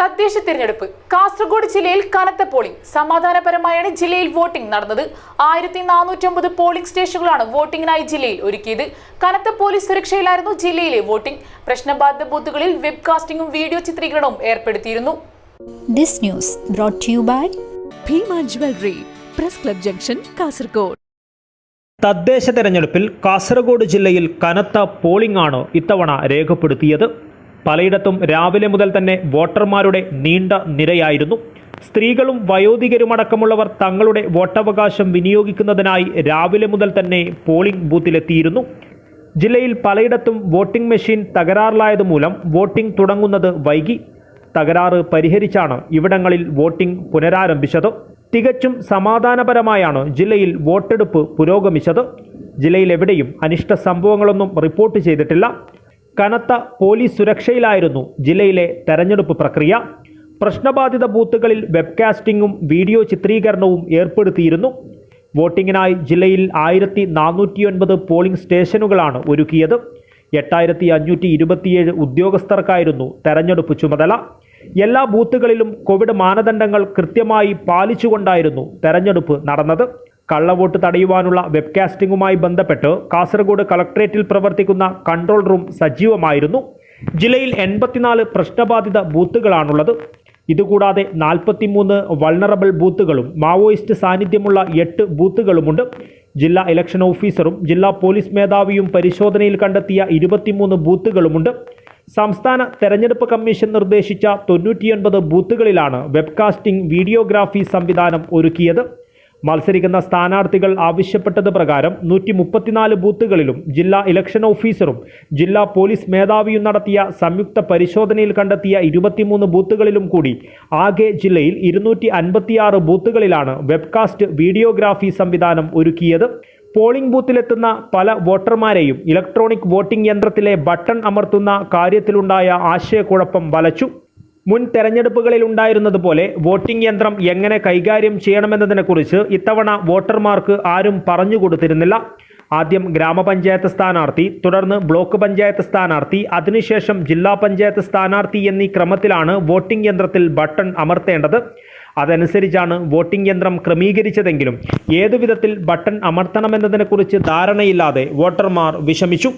തദ്ദേശ തിരഞ്ഞെടുപ്പ്. കാസർഗോഡ് ജില്ലയിൽ കനത്ത പോളിംഗ്. സമാധാനപരമായാണ് ജില്ലയിൽ വോട്ടിംഗ് നടന്നത്. ആയിരത്തി നാനൂറ്റമ്പത് പോളിംഗ് സ്റ്റേഷനുകളാണ് വോട്ടിംഗിനായി ജില്ലയിൽ ഒരുക്കിയത്. കനത്ത പോലീസ് സുരക്ഷയിലായിരുന്നു ജില്ലയിലെ വോട്ടിംഗ്. പ്രശ്നബാധിത ബൂത്തുകളിൽ വെബ്കാസ്റ്റിംഗും വീഡിയോ ചിത്രീകരണവും ഏർപ്പെടുത്തിയിരുന്നു. Bhima jewellery press club junction Kasaragod. തദ്ദേശ തെരഞ്ഞെടുപ്പിൽ കാസർഗോഡ് ജില്ലയിൽ കനത്ത പോളിംഗ് ആണ് ഇത്തവണ രേഖപ്പെടുത്തിയത്. പലയിടത്തും രാവിലെ മുതൽ തന്നെ വോട്ടർമാരുടെ നീണ്ട നിരയായിരുന്നു. സ്ത്രീകളും വയോധികരുമടക്കമുള്ളവർ തങ്ങളുടെ വോട്ടവകാശം വിനിയോഗിക്കുന്നതിനായി രാവിലെ മുതൽ തന്നെ പോളിംഗ് ബൂത്തിലെത്തിയിരുന്നു. ജില്ലയിൽ പലയിടത്തും വോട്ടിംഗ് മെഷീൻ തകരാറിലായത് മൂലം വോട്ടിംഗ് തുടങ്ങുന്നത് വൈകി. തകരാറ് പരിഹരിച്ചാണ് ഇവിടങ്ങളിൽ വോട്ടിംഗ് പുനരാരംഭിച്ചത്. തികച്ചും സമാധാനപരമായാണ് ജില്ലയിൽ വോട്ടെടുപ്പ് പുരോഗമിച്ചത്. ജില്ലയിൽ എവിടെയും അനിഷ്ട സംഭവങ്ങളൊന്നും റിപ്പോർട്ട് ചെയ്തിട്ടില്ല. കനത്ത പോലീസ് സുരക്ഷയിലായിരുന്നു ജില്ലയിലെ തെരഞ്ഞെടുപ്പ് പ്രക്രിയ. പ്രശ്നബാധിത ബൂത്തുകളിൽ വെബ്കാസ്റ്റിംഗും വീഡിയോ ചിത്രീകരണവും ഏർപ്പെടുത്തിയിരുന്നു. വോട്ടിങ്ങിനായി ജില്ലയിൽ ആയിരത്തി നാനൂറ്റിയൊൻപത് പോളിംഗ് സ്റ്റേഷനുകളാണ് ഒരുക്കിയത്. എട്ടായിരത്തി അഞ്ഞൂറ്റി ഇരുപത്തിയേഴ് ഉദ്യോഗസ്ഥർക്കായിരുന്നു തെരഞ്ഞെടുപ്പ് ചുമതല. എല്ലാ ബൂത്തുകളിലും കോവിഡ് മാനദണ്ഡങ്ങൾ കൃത്യമായി പാലിച്ചുകൊണ്ടായിരുന്നു തെരഞ്ഞെടുപ്പ് നടന്നത്. കള്ളവോട്ട് തടയുവാനുള്ള വെബ്കാസ്റ്റിംഗുമായി ബന്ധപ്പെട്ട് കാസർഗോഡ് കളക്ട്രേറ്റിൽ പ്രവർത്തിക്കുന്ന കൺട്രോൾ റൂം സജീവമായിരുന്നു. ജില്ലയിൽ എൺപത്തിനാല് പ്രശ്നബാധിത ബൂത്തുകളാണുള്ളത്. ഇതുകൂടാതെ നാൽപ്പത്തിമൂന്ന് വൾണറബിൾ ബൂത്തുകളും മാവോയിസ്റ്റ് സാന്നിധ്യമുള്ള എട്ട് ബൂത്തുകളുമുണ്ട്. ജില്ലാ ഇലക്ഷൻ ഓഫീസറും ജില്ലാ പോലീസ് മേധാവിയും പരിശോധനയിൽ കണ്ടെത്തിയ ഇരുപത്തിമൂന്ന് ബൂത്തുകളുമുണ്ട്. സംസ്ഥാന തെരഞ്ഞെടുപ്പ് കമ്മീഷൻ നിർദ്ദേശിച്ച തൊണ്ണൂറ്റിയൊൻപത് ബൂത്തുകളിലാണ് വെബ്കാസ്റ്റിംഗ് വീഡിയോഗ്രാഫി സംവിധാനം ഒരുക്കിയത്. മത്സരിക്കുന്ന സ്ഥാനാർത്ഥികൾ ആവശ്യപ്പെട്ടത് പ്രകാരം നൂറ്റി മുപ്പത്തിനാല് ബൂത്തുകളിലും ജില്ലാ ഇലക്ഷൻ ഓഫീസറും ജില്ലാ പോലീസ് മേധാവിയും നടത്തിയ സംയുക്ത പരിശോധനയിൽ കണ്ടെത്തിയ ഇരുപത്തിമൂന്ന് ബൂത്തുകളിലും കൂടി ആകെ ജില്ലയിൽ ഇരുന്നൂറ്റി അൻപത്തിയാറ് ബൂത്തുകളിലാണ് വെബ്കാസ്റ്റ് വീഡിയോഗ്രാഫി സംവിധാനം ഒരുക്കിയത്. പോളിംഗ് ബൂത്തിലെത്തുന്ന പല വോട്ടർമാരെയും ഇലക്ട്രോണിക് വോട്ടിംഗ് യന്ത്രത്തിലെ ബട്ടൺ അമർത്തുന്ന കാര്യത്തിലുണ്ടായ ആശയക്കുഴപ്പം വലച്ചു. മുൻ തെരഞ്ഞെടുപ്പുകളിൽ ഉണ്ടായിരുന്നതുപോലെ വോട്ടിംഗ് യന്ത്രം എങ്ങനെ കൈകാര്യം ചെയ്യണമെന്നതിനെക്കുറിച്ച് ഇത്തവണ വോട്ടർമാർക്ക് ആരും പറഞ്ഞു കൊടുത്തിരുന്നില്ല. ആദ്യം ഗ്രാമപഞ്ചായത്ത് സ്ഥാനാർത്ഥി തുടർന്ന് ബ്ലോക്ക് പഞ്ചായത്ത് സ്ഥാനാർത്ഥി അതിനുശേഷം ജില്ലാ പഞ്ചായത്ത് സ്ഥാനാർത്ഥി എന്നീ ക്രമത്തിലാണ് വോട്ടിംഗ് യന്ത്രത്തിൽ ബട്ടൺ അമർത്തേണ്ടത്. അതനുസരിച്ചാണ് വോട്ടിംഗ് യന്ത്രം ക്രമീകരിച്ചതെങ്കിലും ഏതു വിധത്തിൽ ബട്ടൺ അമർത്തണമെന്നതിനെക്കുറിച്ച് ധാരണയില്ലാതെ വോട്ടർമാർ വിഷമിച്ചു.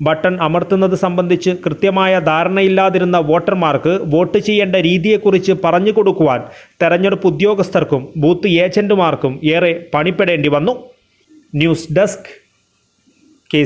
ബട്ടൺ അമർത്തുന്നത് സംബന്ധിച്ച് കൃത്യമായ ധാരണയില്ലാതിരുന്ന വോട്ടർമാർക്ക് വോട്ട് ചെയ്യേണ്ട രീതിയെക്കുറിച്ച് പറഞ്ഞു കൊടുക്കുവാൻ തെരഞ്ഞെടുപ്പ് ഉദ്യോഗസ്ഥർക്കും ബൂത്ത് ഏജന്റുമാർക്കും ഏറെ പണിപ്പെടേണ്ടി വന്നു. News desk K